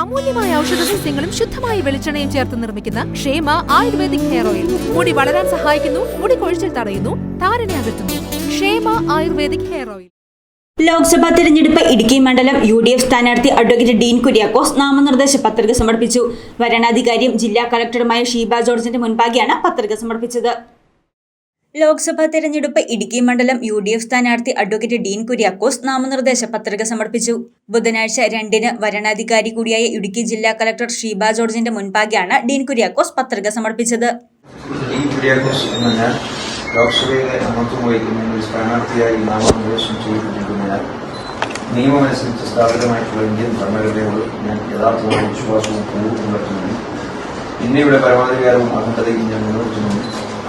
അമൂല്യമായ ഔഷധ സസ്യങ്ങളും ശുദ്ധമായ വെളിച്ചെണ്ണയും ചേർത്ത് നിർമ്മിക്കുന്ന ക്ഷേമ ആയുർവേദിക് ഹെയർ ഓയിൽ. മുടി വളരാൻ സഹായിക്കുന്നു മുടി കൊഴിച്ചിൽ തടയുന്നു താരനെ അകറ്റുന്നു. ക്ഷേമ ആയുർവേദിക് ഹെയർ ഓയിൽ. ലോക്സഭാ തെരഞ്ഞെടുപ്പ് ഇടുക്കി മണ്ഡലം യു ഡി എഫ് സ്ഥാനാർത്ഥി അഡ്വക്കേറ്റ് ഡീൻ കുര്യാക്കോസ് നാമനിർദ്ദേശ പത്രിക സമർപ്പിച്ചു. വരണാധികാരിയും ജില്ലാ കളക്ടറുമായ ഷീബ ജോർജിന്റെ മുൻപാകെയാണ് പത്രിക സമർപ്പിച്ചത്. ലോക്സഭാ തെരഞ്ഞെടുപ്പ് ഇടുക്കി മണ്ഡലം യു ഡി എഫ് സ്ഥാനാർത്ഥി അഡ്വക്കേറ്റ് ഡീൻ കുര്യാക്കോസ് നാമനിർദ്ദേശ പത്രിക സമർപ്പിച്ചു. ബുധനാഴ്ച രണ്ടിന് വരണാധികാരി കൂടിയായ ഇടുക്കി ജില്ലാ കളക്ടർ ഷീബ ജോർജിന്റെ മുൻപാകെയാണ് ഡീൻ കുര്യാക്കോസ് പത്രിക സമർപ്പിച്ചത്. ലോക്സഭയിലെ അംഗത്വം വഹിക്കുന്നതിന് ഒരു സ്ഥാനാർത്ഥിയായി നാമനിർദ്ദേശം ചെയ്തിരിക്കുന്നതിനാൽ നിയമമനുസരിച്ച് സ്ഥാപിതമായിട്ടുള്ള ഇന്ത്യൻ ഭരണഘടനയോട് ഞാൻ യഥാർത്ഥമായ വിശ്വാസവും പൂർവം പുലർത്തുന്നു. ഇന്ത്യയുടെ പരമാധികാരവും അഹന്തതയും ഞാൻ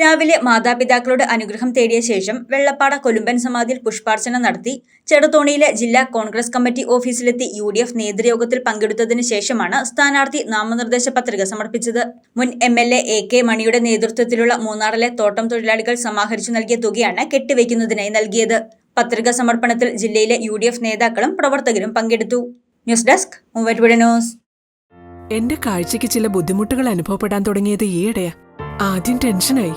രാവിലെ മാതാപിതാക്കളുടെ അനുഗ്രഹം തേടിയ ശേഷം വെള്ളപ്പാട കൊലുമ്പൻ സമാധിയിൽ പുഷ്പാർച്ചന നടത്തി ചെറുതോണിയിലെ ജില്ലാ കോൺഗ്രസ് കമ്മിറ്റി ഓഫീസിലെത്തി യു ഡി എഫ് നേതൃയോഗത്തിൽ പങ്കെടുത്തതിനു ശേഷമാണ് സ്ഥാനാർത്ഥി നാമനിർദ്ദേശ പത്രിക സമർപ്പിച്ചത്. മുൻ എം എൽ എ കെ മണിയുടെ നേതൃത്വത്തിലുള്ള മൂന്നാറിലെ തോട്ടം തൊഴിലാളികൾ സമാഹരിച്ചു നൽകിയ തുകയാണ് കെട്ടിവയ്ക്കുന്നതിനായി നൽകിയത്. പത്രിക സമർപ്പണത്തിൽ ജില്ലയിലെ യു നേതാക്കളും പ്രവർത്തകരും പങ്കെടുത്തു. News desk news. എന്റെ കാഴ്ചയ്ക്ക് ചില ബുദ്ധിമുട്ടുകൾ അനുഭവപ്പെടാൻ തുടങ്ങിയത് ഈയിടെയാ. ആദ്യം ടെൻഷനായി.